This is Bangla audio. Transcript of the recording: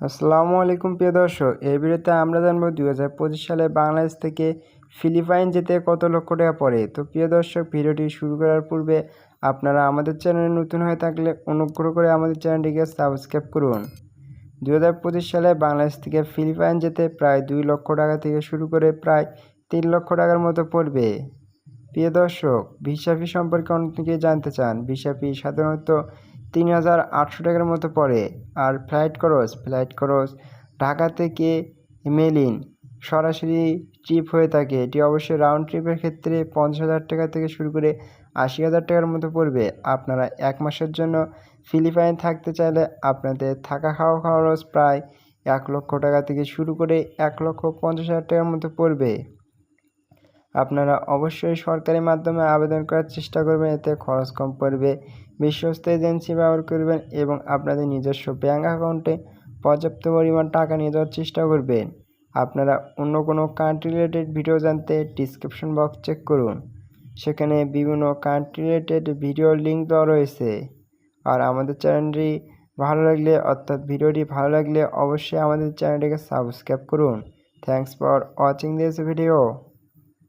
আসসালামু আলাইকুম প্রিয় দর্শক, এই ভিডিওতে আমরা জানব দুই হাজার পঁচিশ সালে বাংলাদেশ থেকে ফিলিপাইন যেতে কত লক্ষ টাকা পড়ে। তো প্রিয় দর্শক, ভিডিওটি শুরু করার পূর্বে আপনারা আমাদের চ্যানেলে নতুন হয়ে থাকলে অনুগ্রহ করে আমাদের চ্যানেলটিকে সাবস্ক্রাইব করুন। দুই হাজার পঁচিশ সালে বাংলাদেশ থেকে ফিলিপাইন যেতে প্রায় দুই লক্ষ টাকা থেকে শুরু করে প্রায় তিন লক্ষ টাকার মতো পড়বে। প্রিয় দর্শক, ভিসা ফি সম্পর্কে অনেকেই জানতে চান। ভিসা ফি সাধারণত তিন হাজার আটশো টাকার মতো পড়ে। আর ফ্লাইট খরচ ফ্লাইট খরচ ঢাকা থেকে মেলিন সরাসরি ট্রিপ হয়ে থাকে। এটি অবশ্যই রাউন্ড ট্রিপের ক্ষেত্রে পঞ্চাশ হাজার টাকা থেকে শুরু করে আশি হাজার টাকার মতো পড়বে। আপনারা এক মাসের জন্য ফিলিপাইন থাকতে চাইলে আপনাদের থাকা খাওয়া খরচ প্রায় এক লক্ষ টাকা থেকে শুরু করে এক লক্ষ পঞ্চাশ হাজার টাকার মতো পড়বে। আপনারা অবশ্যই সরকারি মাধ্যমে আবেদন করার চেষ্টা করবেন, এতে খরচ কম পড়বে। বিশ্বস্ত এজেন্সি ব্যবহার করবেন এবং আপনাদের নিজস্ব ব্যাঙ্ক অ্যাকাউন্টে পর্যাপ্ত পরিমাণ টাকা নিয়ে যাওয়ার চেষ্টা করবেন। আপনারা অন্য কোনো কান্ট্রি রিলেটেড ভিডিও জানতে ডিসক্রিপশন বক্স চেক করুন। সেখানে বিভিন্ন কান্ট্রি রিলেটেড ভিডিওর লিঙ্ক দেওয়া রয়েছে। আর আমাদের চ্যানেলটি ভালো লাগলে, অর্থাৎ ভিডিওটি ভালো লাগলে অবশ্যই আমাদের চ্যানেলটিকে সাবস্ক্রাইব করুন। Thanks for watching this video